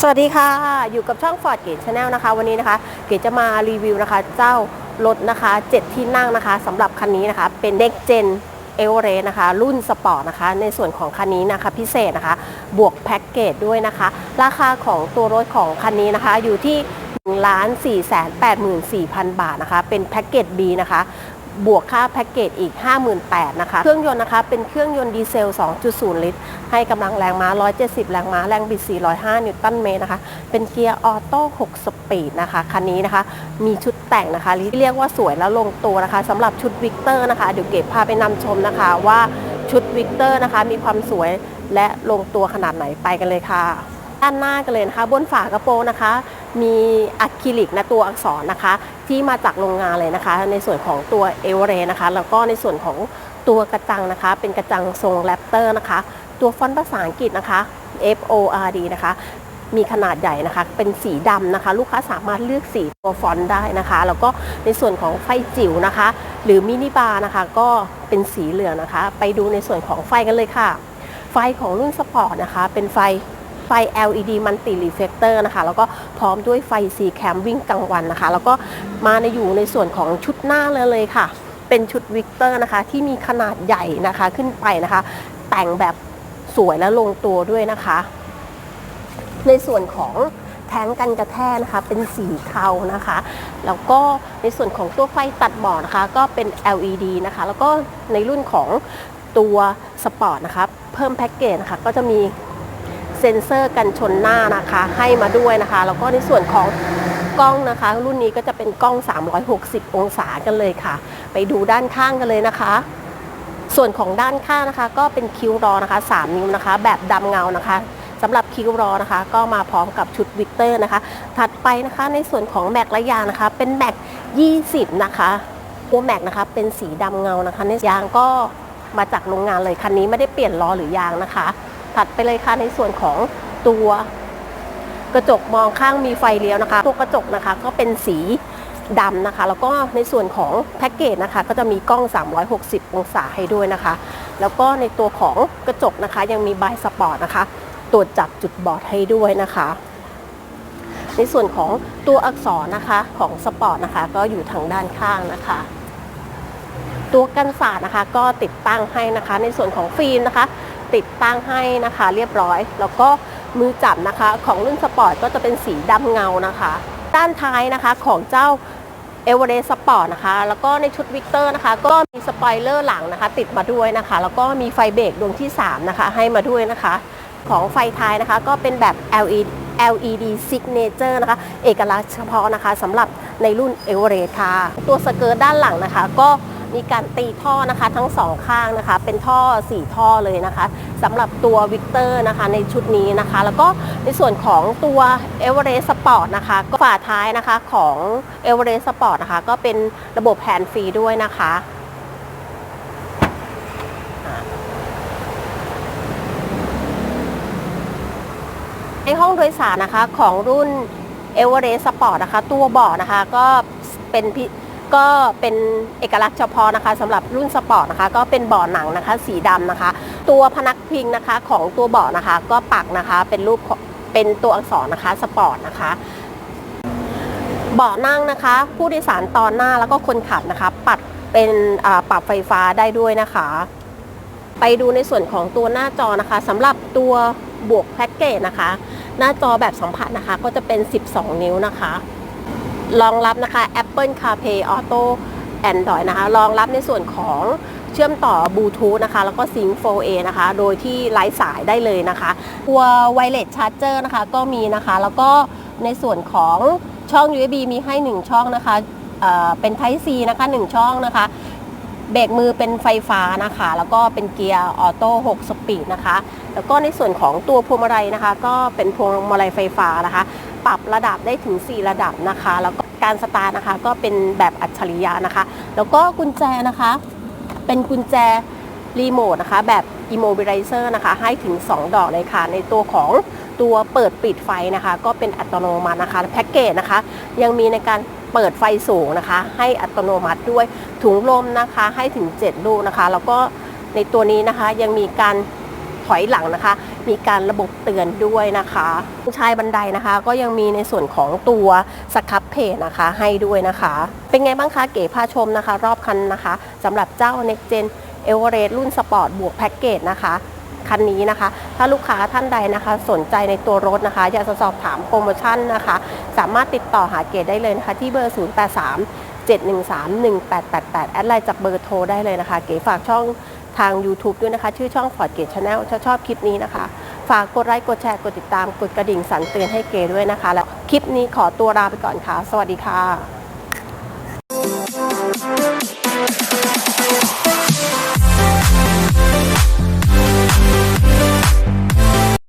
สวัสดีค่ะ อยู่กับช่อง Ford เกตชาแนลนะคะ วันนี้นะคะ เกตจะมารีวิวนะคะ เจ้ารถนะคะ 7 ที่นั่งนะคะสำหรับคันนี้นะคะ เป็น Next Gen e v e r e s t นะคะ รุ่นสปอร์ตนะคะ ในส่วนของคันนี้นะคะ พิเศษนะคะ บวกแพ็กเกจด้วยนะคะ ราคาของตัวรถของคันนี้นะคะ อยู่ที่1ล้าน4 8 4 0 0 0 บาทนะคะ เป็นแพ็กเกจ B นะคะ บวกค่าแพ็กเกจอีก 58,000นะคะ เครื่องยนต์นะคะ เป็นเครื่องยนต์ดีเซล 2.0 ลิตร ให้กำลังแรงม้า 170 แรงม้า แรงบิด 405 นิวตันเมตรนะคะ เป็นเกียร์ออโต้ 6 สปีดนะคะ คันนี้นะคะ มีชุดแต่งนะคะที่เรียกว่าสวยและลงตัวนะคะสำหรับชุดวิกเตอร์นะคะ เดี๋ยวเก็บพาไปนำชมนะคะว่าชุดวิกเตอร์นะคะ มีความสวยและลงตัวขนาดไหนไปกันเลยค่ะด้านหน้ากันเลยนะคะ บนฝากระโปรงนะคะ มีอะคริลิกนะตัวอักษรนะคะ ที่มาจากโรงงานเลยนะคะ ในส่วนของตัวเอเวอเรนะคะ แล้วก็ในส่วนของตัวกระจังนะคะ เป็นกระจังทรงแรปเตอร์นะคะ ตัวฟอนต์ภาษาอังกฤษนะคะ F O R D นะคะ มีขนาดใหญ่นะคะ เป็นสีดำนะคะ ลูกค้าสามารถเลือกสีตัวฟอนต์ได้นะคะ แล้วก็ในส่วนของไฟจิ๋วนะคะ หรือมินิบาร์นะคะ ก็เป็นสีเหลืองนะคะ ไปดูในส่วนของไฟกันเลยค่ะ ไฟของรุ่นสปอร์ตนะคะ เป็นไฟ ไฟ LED Multi Reflector นะคะ แล้วก็พร้อมด้วยไฟ C Cam วิ่งกลางวันนะคะ แล้วก็มาในอยู่ในส่วนของชุดหน้าเลยเลยค่ะ เป็นชุดวิกเตอร์นะคะ ที่มีขนาดใหญ่นะคะขึ้นไปนะคะ แต่งแบบสวยและลงตัวด้วยนะคะ ในส่วนของแท้งกันกระแทกนะคะ เป็นสีเทานะคะ แล้วก็ในส่วนของตัวไฟตัดหมอกนะคะ ก็เป็น LED นะคะ แล้วก็ในรุ่นของตัวสปอร์ตนะคะ เพิ่มแพ็กเกจนะคะ ก็จะมี เซ็นเซอร์กันชนหน้านะคะ ให้มาด้วยนะคะ แล้วก็ในส่วนของกล้องนะคะ รุ่นนี้ก็จะเป็นกล้อง 360 องศากันเลยค่ะ ไปดูด้านข้างกันเลยนะคะ ส่วนของด้านข้างนะคะก็เป็นคิ้วรอนะคะ 3 นิ้วนะคะ แบบดำเงานะคะสำหรับคิ้วรอนะคะ ก็มาพร้อมกับชุดวิกเตอร์นะคะ ถัดไปนะคะในส่วนของแม็กและยางนะคะ เป็นแม็ก 20 นะคะตัวแม็กนะคะเป็นสีดำเงานะคะในยางก็มาจากโรงงานเลยคันนี้ไม่ได้เปลี่ยนล้อหรือยางนะคะ ถัดไปเลยค่ะในส่วนของตัวกระจกมองข้างมีไฟเลี้ยวนะคะ ตัวกระจกนะคะก็เป็นสีดำนะคะ แล้วก็ในส่วนของแพ็กเกจนะคะ ก็จะมีกล้อง 360 องศาให้ด้วยนะคะ แล้วก็ในตัวของกระจกนะคะ ยังมีบายสปอร์ตนะคะ ตรวจจับจุดบอดให้ด้วยนะคะ ในส่วนของตัวอักษรนะคะของสปอร์ตนะคะ ก็อยู่ทางด้านข้างนะคะ ตัวกันศาสตร์นะคะ ก็ติดตั้งให้นะคะ ในส่วนของฟิล์มนะคะ ติดตั้งให้นะคะ เรียบร้อย แล้วก็มือจับนะคะ ของรุ่นสปอร์ตก็จะเป็นสีดำเงานะคะ ด้านท้ายนะคะของเจ้าเอเวอเรสต์สปอร์ตนะคะ แล้วก็ในชุดวิกเตอร์นะคะ ก็มีสปอยเลอร์หลังนะคะ ติดมาด้วยนะคะ แล้วก็มีไฟเบรกดวงที่ 3 นะคะ ให้มาด้วยนะคะ ของไฟท้ายนะคะก็เป็นแบบ LED LED Signature นะคะ เอกลักษณ์เฉพาะนะคะสำหรับในรุ่นเอเวอเรสต์ค่ะ ตัวสเกิร์ตด้านหลังนะคะ ก็ มีการตีท่อนะคะทั้งสองข้างนะคะ เป็นท่อ 4 ท่อเลยนะคะสำหรับตัววิกเตอร์นะคะในชุดนี้นะคะ แล้วก็ในส่วนของตัวเอเวอเรสต์สปอร์ตนะคะก็ฝาท้ายนะคะของเอเวอเรสต์สปอร์ตนะคะก็เป็นระบบแฮนด์ฟรีด้วยนะคะในห้องโดยสารนะคะของรุ่น e v e r e s t Sport นะคะ ตัวเบาะนะคะก็เป็นพิ ก็เป็นเอกลักษณ์เฉพาะนะคะสำหรับรุ่นสปอร์ตนะคะ ก็เป็นเบาะหนังนะคะ สีดำนะคะ ตัวพนักพิงนะคะของตัวเบาะนะคะ ก็ปักนะคะเป็นรูปเป็นตัวอักษรนะคะสปอร์ตนะคะเบาะนั่งนะคะ ผู้โดยสารตอนหน้าแล้วก็คนขับนะคะ ปัดเป็นปรับไฟฟ้าได้ด้วยนะคะ ไปดูในส่วนของตัวหน้าจอนะคะสำหรับตัวบวกแพ็กเกจนะคะ หน้าจอแบบสัมผัสนะคะ ก็จะเป็น 12 นิ้วนะคะ รองรับนะคะ Apple CarPlay Auto Android นะคะ รองรับในส่วนของเชื่อมต่อบลูทูธนะคะ แล้วก็ Sync 4A นะคะ โดยที่ไร้สายได้เลยนะคะ ตัว Wireless Charger นะคะก็มีนะคะ แล้วก็ในส่วนของช่อง USB มีให้ 1 ช่องนะคะเอ่อเป็น Type C นะคะ 1 ช่องนะคะเบรกมือเป็นไฟฟ้านะคะ แล้วก็เป็นเกียร์ออโต้6สปีดนะคะ แล้วก็ในส่วนของตัวพวงมาลัยนะคะ ก็เป็นพวงมาลัยไฟฟ้านะคะ ปรับระดับได้ถึง 4 ระดับนะคะ แล้วก็ การสตาร์นะคะ ก็เป็นแบบอัจฉริยะนะคะ แล้วก็กุญแจนะคะ เป็นกุญแจรีโมทนะคะ แบบ immobilizer นะคะ ให้ถึง 2 ดอกเลยค่ะ ในตัวของตัวเปิดปิดไฟนะคะ ก็เป็นอัตโนมัตินะคะแพ็กเกจนะคะ ยังมีในการเปิดไฟสูงนะคะ ให้อัตโนมัติด้วยถุงลมนะคะ ให้ถึง 7 ลูกนะคะ แล้วก็ในตัวนี้นะคะยังมีการ ถอยหลังนะคะ มีการระบบเตือนด้วยนะคะชายบันไดนะคะ ก็ยังมีในส่วนของตัวสครับเพจนะคะให้ด้วยนะคะ เป็นไงบ้างคะเก๋พาชมนะคะ รอบคันนะคะสำหรับเจ้า Next Gen e v e r e s t รุ่นสปอร์ตบวกแพ็กเกจนะคะคันนี้นะคะ ถ้าลูกค้าท่านใดนะคะ สนใจในตัวรถนะคะ อยากจะสอบถามโปรโมชั่นนะคะ สามารถติดต่อหาเกดได้เลยนะคะ ที่เบอร์ 083 713 1888 แอดไลน์จากเบอร์โทรได้เลยนะคะ เก๋ฝากช่อง ทาง YouTube ด้วยนะคะ ชื่อช่องฟอร์ดเกตชาแนลถ้าชอบคลิปนี้นะคะ ฝากกดไลค์กดแชร์กดติดตามกดกระดิ่งสั่นเตือนให้เกด้วยนะคะ แล้วคลิปนี้ขอตัวลาไปก่อนค่ะ สวัสดีค่ะ